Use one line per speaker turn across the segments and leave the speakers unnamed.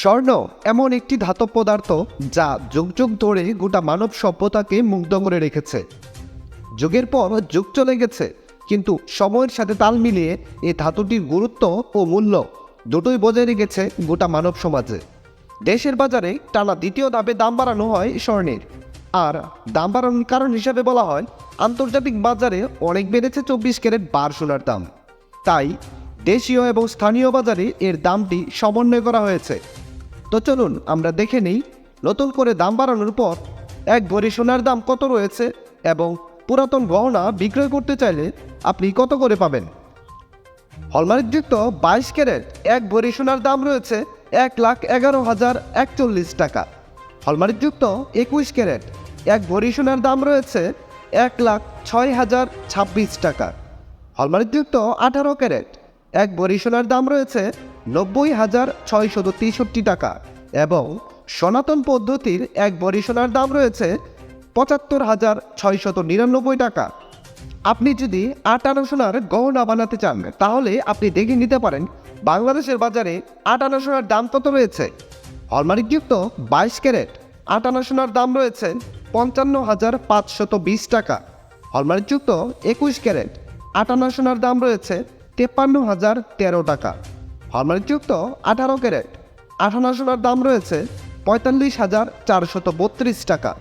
স্বর্ণ, এমন একটি ধাতব পদার্থ যা যুগ যুগ ধরে গোটা মানব সভ্যতাকে মুগ্ধ করে রেখেছে। যুগের পর যুগ চলে গেছে, কিন্তু সময়ের সাথে তাল মিলিয়ে এই ধাতুটির গুরুত্ব ও মূল্য দুটোই বজায় রেখেছে গোটা মানব সমাজে। দেশের বাজারে টানা দ্বিতীয় ধাপে দাম বাড়ানো হয় স্বর্ণের। আর দাম বাড়ানোর কারণ হিসাবে বলা হয়, আন্তর্জাতিক বাজারে অনেক বেড়েছে চব্বিশ ক্যারেট বার সোনার দাম। তাই দেশীয় এবং স্থানীয় বাজারে এর দামটি সমন্বয় করা হয়েছে। তো চলুন, আমরা দেখে নিই, নতুন করে দাম বাড়ানোর পর এক ভরি সোনার দাম কত রয়েছে এবং পুরাতন গহনা বিক্রয় করতে চাইলে আপনি কত করে পাবেন? হলমার্কযুক্ত বাইশ ক্যারেট এক ভরি সোনার দাম রয়েছে এক লাখ এগারো হাজার একচল্লিশ টাকা। হলমার্কযুক্ত একুশ ক্যারেট এক ভরি সোনার দাম রয়েছে এক লাখ ছয় হাজার ছাব্বিশ টাকা। হলমার্কযুক্ত আঠারো ক্যারেট এক ভরি সোনার দাম রয়েছে নব্বই হাজার ছয়শত তেষট্টি টাকা এবং সনাতন পদ্ধতির এক ভরি সোনার দাম রয়েছে পঁচাত্তর হাজার ছয়শত নিরানব্বই টাকা। আপনি যদি আট আনা সোনার গহনা বানাতে চান, তাহলে আপনি দেখে নিতে পারেন বাংলাদেশের বাজারে আট আনা সোনার দাম কত রয়েছে। হলমার্কযুক্ত বাইশ ক্যারেট আট আনা সোনার দাম রয়েছে পঞ্চান্ন হাজার পাঁচশত বিশ টাকা। হলমার্কযুক্ত একুশ ক্যারেট আট আনা সোনার দাম রয়েছে তেপ্পান্ন হাজার তেরো টাকা। হলমার্কযুক্ত আঠারো ক্যারেট। আঠানা সোনার দাম রয়েছে পঁয়তাল্লিশ হাজার চারশত বত্রিশ টাকা।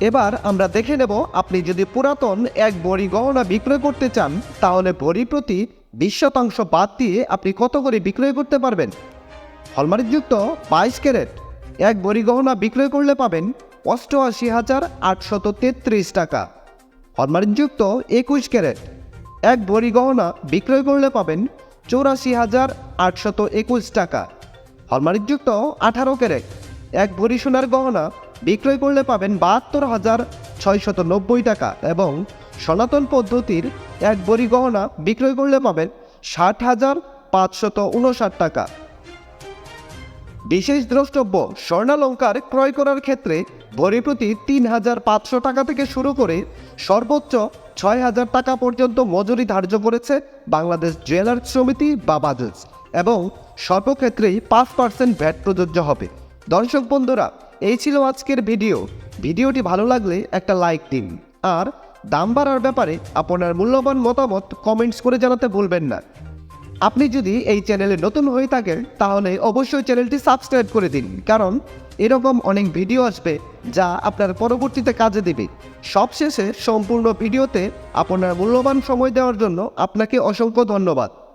এবার আমরা দেখে নেব আপনি যদি পুরাতন এক বড়ি গহনা বিক্রয় করতে চান, তাহলে বড়ি প্রতি বিশ শতাংশ বাদ দিয়ে আপনি কত করে বিক্রয় করতে পারবেন? হলমার্কযুক্ত বাইশ ক্যারেট। এক বড়ি গহনা বিক্রয় করলে পাবেন অষ্টআশি হাজার আটশত তেত্রিশ টাকা। হলমার্কযুক্ত একুশ ক্যারেট। এক বড়ি গহনা বিক্রয় করলে পাবেন চৌরাশি হাজার আটশত একুশ টাকা। হলমার্কযুক্ত আঠারো ক্যারেট। এক ভরি সোনার গহনা বিক্রয় করলে পাবেন বাহাত্তর হাজার ছয়শত নব্বই টাকা এবং সনাতন পদ্ধতির এক ভরি গহনা বিক্রয় করলে পাবেন ষাট হাজার পাঁচশত উনষাট টাকা। বিশেষ দ্রষ্টব্য, স্বর্ণালঙ্কার ক্রয় করার ক্ষেত্রে ভরি প্রতি তিন হাজার পাঁচশো টাকা থেকে শুরু করে সর্বোচ্চ ছয় হাজার টাকা পর্যন্ত মজুরি ধার্য করেছে বাংলাদেশ জুয়েলার্স সমিতি বা বাজাজ এবং সর্বক্ষেত্রেই পাঁচ পার্সেন্ট ভ্যাট প্রযোজ্য হবে। দর্শক বন্ধুরা, এই ছিল আজকের ভিডিও। ভিডিওটি ভালো লাগলে একটা লাইক দিন। আর দাম বাড়ার ব্যাপারে আপনার মূল্যবান মতামত কমেন্টস করে জানাতে ভুলবেন না। আপনি যদি এই চ্যানেলে নতুন হয়ে থাকেন, তাহলে অবশ্যই চ্যানেলটি সাবস্ক্রাইব করে দিন। কারণ এরকম অনেক ভিডিও আসবে যা আপনার পরবর্তীতে কাজে দেবে। সবশেষে সম্পূর্ণ ভিডিওতে আপনার মূল্যবান সময় দেওয়ার জন্য আপনাকে অসংখ্য ধন্যবাদ।